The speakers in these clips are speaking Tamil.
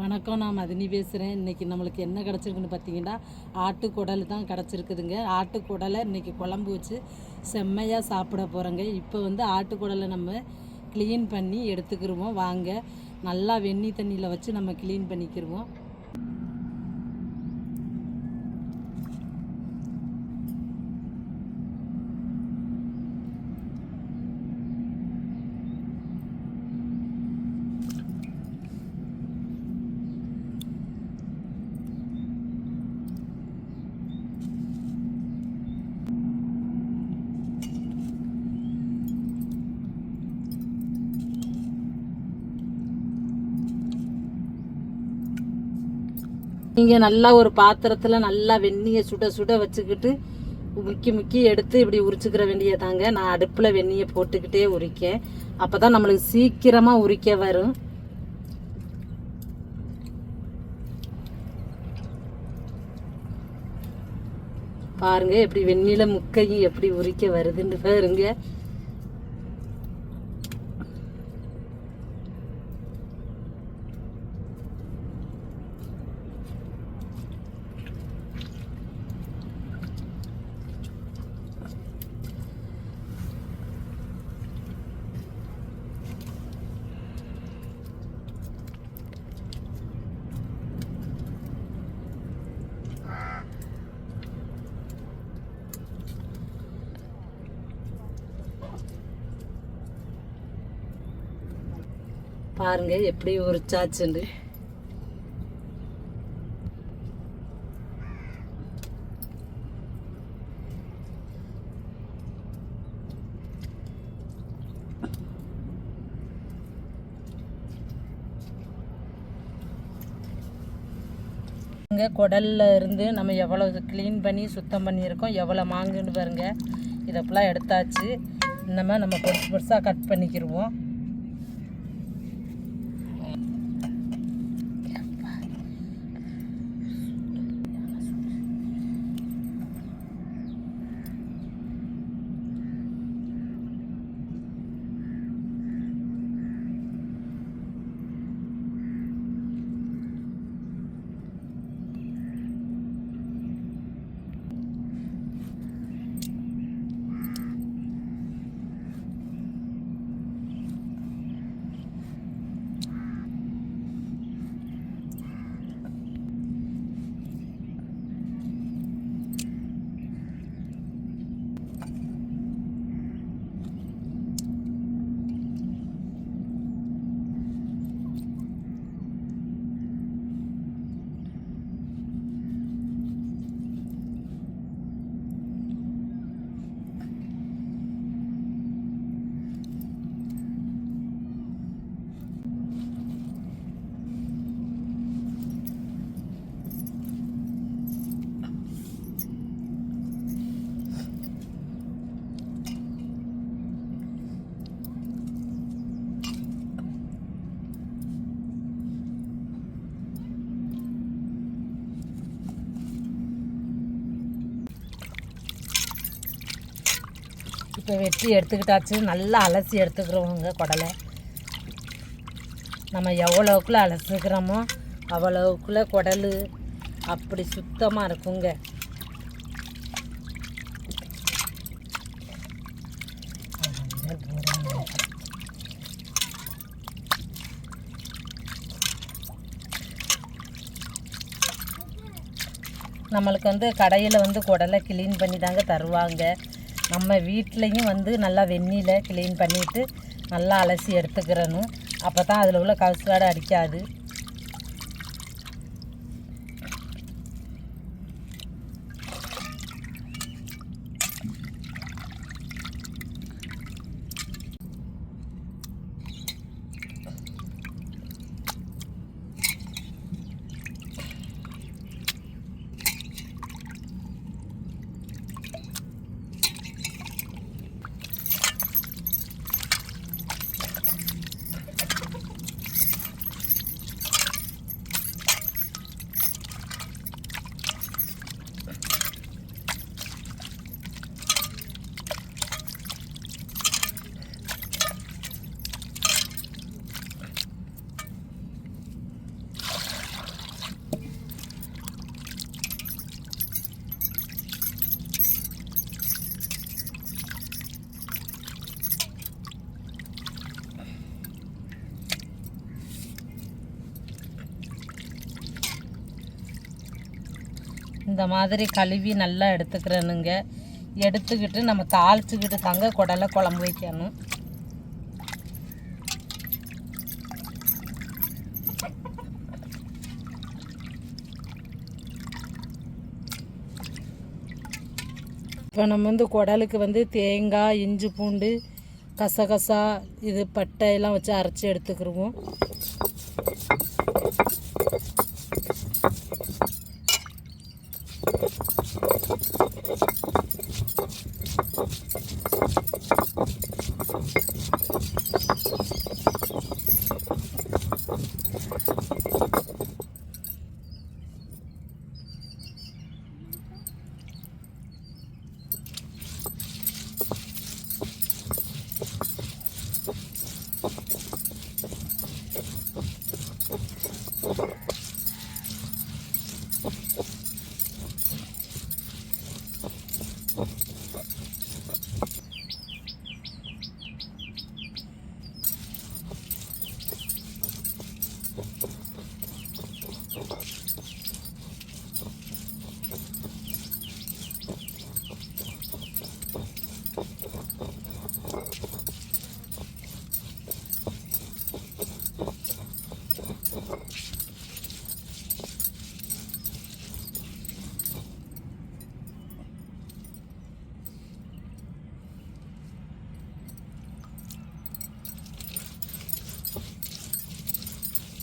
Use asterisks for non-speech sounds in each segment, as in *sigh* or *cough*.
வணக்கம் நான் மதினி பேசுகிறேன் இன்றைக்கி நம்மளுக்கு என்ன கிடச்சிருக்குன்னு பார்த்தீங்கன்னா ஆட்டுக்குடல் தான் கிடச்சிருக்குதுங்க. ஆட்டுக்குடலை இன்றைக்கி குழம்பு வச்சு செம்மையாக சாப்பிட போகிறோங்க இப்போ வந்து ஆட்டுக்குடலை நம்ம க்ளீன் பண்ணி எடுத்துக்கிருவோம். வாங்க நல்லா வெந்நி தண்ணியில் வச்சு நம்ம க்ளீன் பண்ணிக்கிருவோம். நீங்கள் நல்லா ஒரு பாத்திரத்தில் நல்லா வெந்நியை சுட சுட வச்சுக்கிட்டு முக்கி முக்கி எடுத்து இப்படி உரிச்சுக்கிற வேண்டியதாங்க நான் அடுப்பில் வெந்நியை போட்டுக்கிட்டே உரிக்கேன். அப்போ தான் நம்மளுக்கு சீக்கிரமாக உரிக்க வரும். பாருங்கள் எப்படி வெந்நில முக்கையும் எப்படி உரிக்க வருதுன்னு பாருங்கள் பாருங்க எப்படி உரிச்சாச்சுண்டு இங்கே குடல்ல இருந்து நம்ம எவ்வளோ க்ளீன் பண்ணி சுத்தம் பண்ணியிருக்கோம் எவ்வளோ மாங்குன்னு பாருங்க. இதை எடுத்தாச்சு. இந்த மாதிரி நம்ம பெருசு பொருசாக கட் பண்ணிக்கிடுவோம் இப்போ வெட்டி எடுத்துக்கிட்டாச்சு. நல்லா அலசி எடுத்துக்கிறோங்க குடலை. நம்ம எவ்வளோக்குள்ள அலசிக்கிறோமோ அவ்வளோக்குள்ள குடல் அப்படி சுத்தமாக இருக்குங்க. நம்மளுக்கு வந்து கடையில் வந்து குடலை க்ளீன் பண்ணி தாங்க தருவாங்க. நம்ம வீட்லேயும் வந்து நல்லா வெந்நீரில் க்ளீன் பண்ணிவிட்டு நல்லா அலசி எடுத்துக்கிறணும். அப்போ தான் அதில் உள்ள கவுசுவாடை அடிக்காது. இந்த மாதிரி கழுவி நல்லா எடுத்துக்கிறேனுங்க. எடுத்துக்கிட்டு நம்ம தாளிச்சுக்கிட்டு தாங்க குடலை குழம்பு வைக்கணும். இப்போ நம்ம வந்து குடலுக்கு வந்து தேங்காய் இஞ்சி பூண்டு கசகசா இது பட்டை எல்லாம் வச்சு அரைச்சி எடுத்துக்கிருவோம்.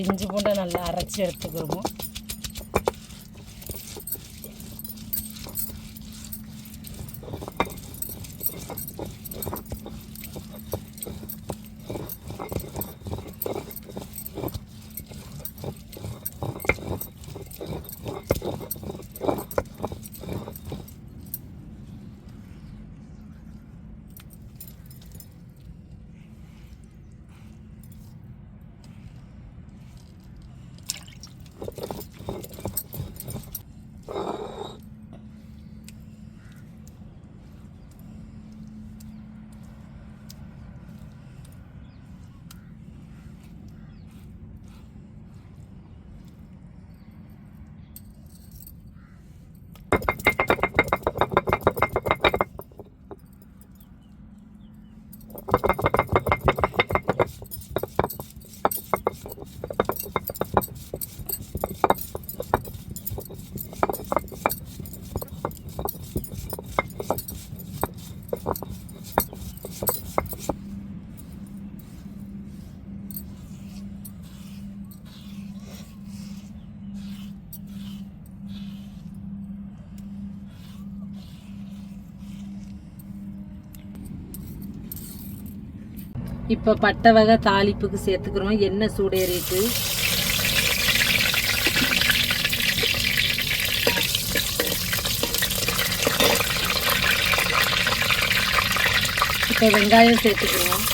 இஞ்சி பூண்டை நல்லா அரைச்சி எடுத்துக்கிடுவோம் இப்போ பட்டை வகை தாளிப்புக்கு சேர்த்துக்கிறோம். எண்ணெய் சூடேறிட்டு. இப்போ வெங்காயம் சேர்த்துக்கிறோம்.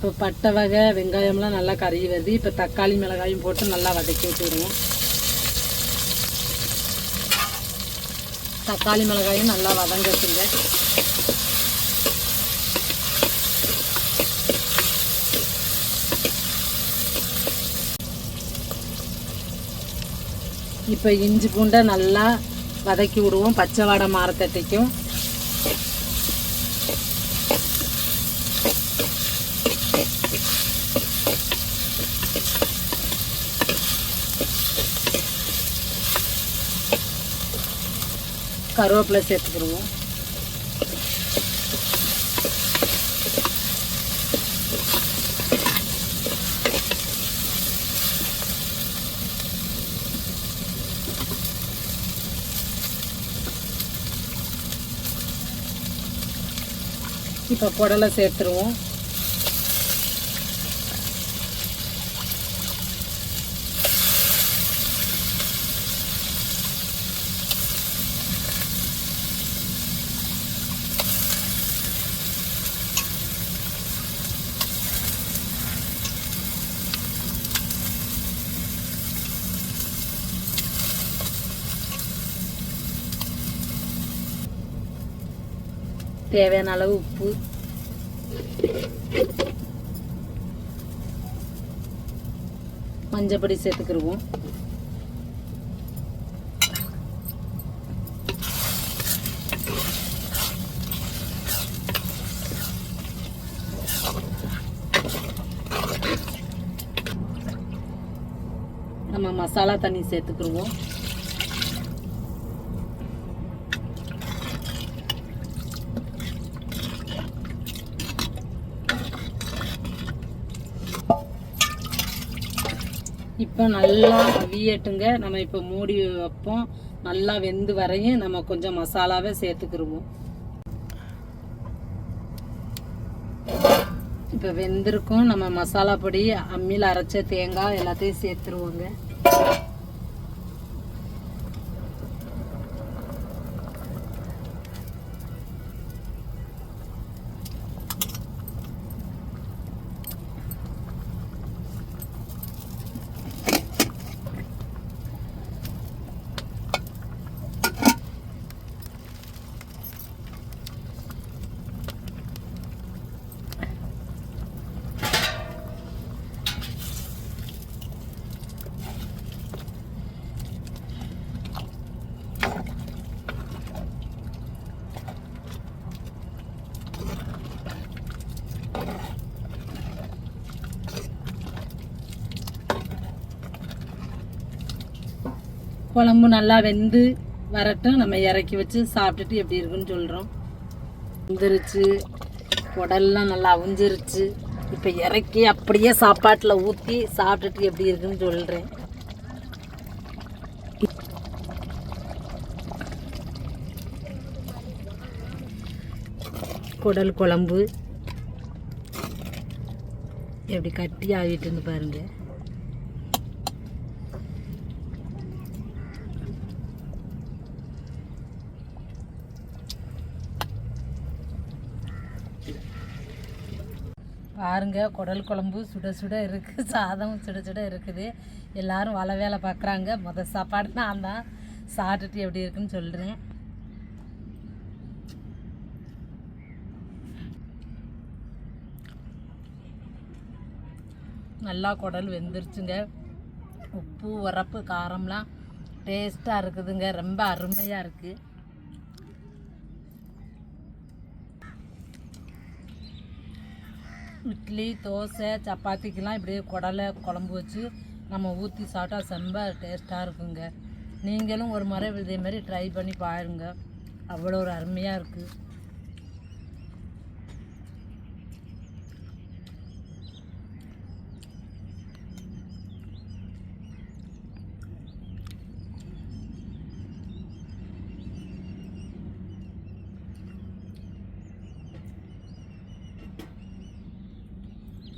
இப்போ பட்டை வகை வெங்காயம்லாம் நல்லா கறி வருது. இப்போ தக்காளி மிளகாயும் போட்டு நல்லா வதக்கி விட்டுருவோம் தக்காளி மிளகாயும் நல்லா வதங்கட்டுங்க. இப்போ இஞ்சி பூண்டை நல்லா வதக்கி விடுவோம். பச்சை வாடை மாறத்தட்டிக்கும் கருவேப்பிலை சேர்த்துக்கிடுவோம். இப்போ குடலை சேர்த்துருவோம். தேவையான அளவு உப்பு. மஞ்சப்பொடி சேர்த்துக்கிருவோம். நம்ம மசாலா தண்ணி சேர்த்துக்கிருவோம். இப்போ நல்லா அவியட்டுங்க. நம்ம இப்போ மூடி வைப்போம். நல்லா வெந்து வரையும் நம்ம கொஞ்சம் மசாலாவே சேர்த்துக்கிருவோம். இப்போ வெந்திருக்கும். நம்ம மசாலா பொடி அம்மியில் அரைச்ச தேங்காய் எல்லாத்தையும் சேர்த்துருவோங்க. குழம்பு நல்லா வெந்து வரட்டும். நம்ம இறக்கி வச்சு சாப்பிட்டுட்டு எப்படி இருக்குன்னு சொல்கிறோம் வந்துருச்சு. உடல்லாம் நல்லா அவிஞ்சிருச்சு. இப்போ இறக்கி அப்படியே சாப்பாட்டில் ஊற்றி சாப்பிட்டுட்டு எப்படி இருக்குன்னு சொல்கிறேன் குடல் குழம்பு எப்படி கட்டி ஆகிட்டுன்னு பாருங்கள் பாருங்க குடல் குழம்பு சுட சுட இருக்குது *laughs* சாதம் சுட சுட இருக்குது. எல்லோரும் வலை வேலை பார்க்குறாங்க மொதல் சாப்பாடு நான் தான். சாப்பிட்டுட்டு எப்படி இருக்குன்னு சொல்கிறேன் நல்லா குடல் வெந்துருச்சுங்க. உப்பு உரப்பு காரம்லாம் டேஸ்ட்டாக இருக்குதுங்க. ரொம்ப அருமையாக இருக்குது இட்லி தோசை சப்பாத்திக்கெலாம் இப்படியே குடலை குழம்பு வச்சு நம்ம ஊற்றி சாப்பிட்டா செம்ப டேஸ்ட்டாக இருக்குங்க. நீங்களும் ஒரு முறை இதே மாதிரி ட்ரை பண்ணி பாருங்க. அவ்வளோ ஒரு அருமையாக இருக்குது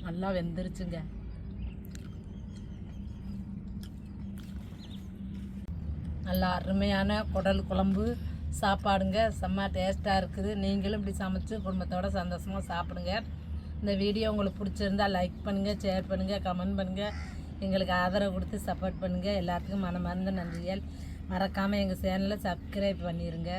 நல்லா வெந்துருச்சுங்க. நல்லா அருமையான குடல் குழம்பு சாப்பாடுங்க. செம்ம டேஸ்ட்டாக இருக்குது. நீங்களும் இப்படி சமைச்சு குடும்பத்தோட சந்தோஷமாக சாப்பிடுங்க. இந்த வீடியோ உங்களுக்கு பிடிச்சிருந்தா லைக் பண்ணுங்கள் ஷேர் பண்ணுங்கள் கமெண்ட் பண்ணுங்கள் எங்களுக்கு ஆதரவு கொடுத்து சப்போர்ட் பண்ணுங்கள் எல்லாத்துக்கும் மனமார்ந்த நன்றிகள். மறக்காமல் எங்கள் சேனலை சப்ஸ்கிரைப் பண்ணிடுங்க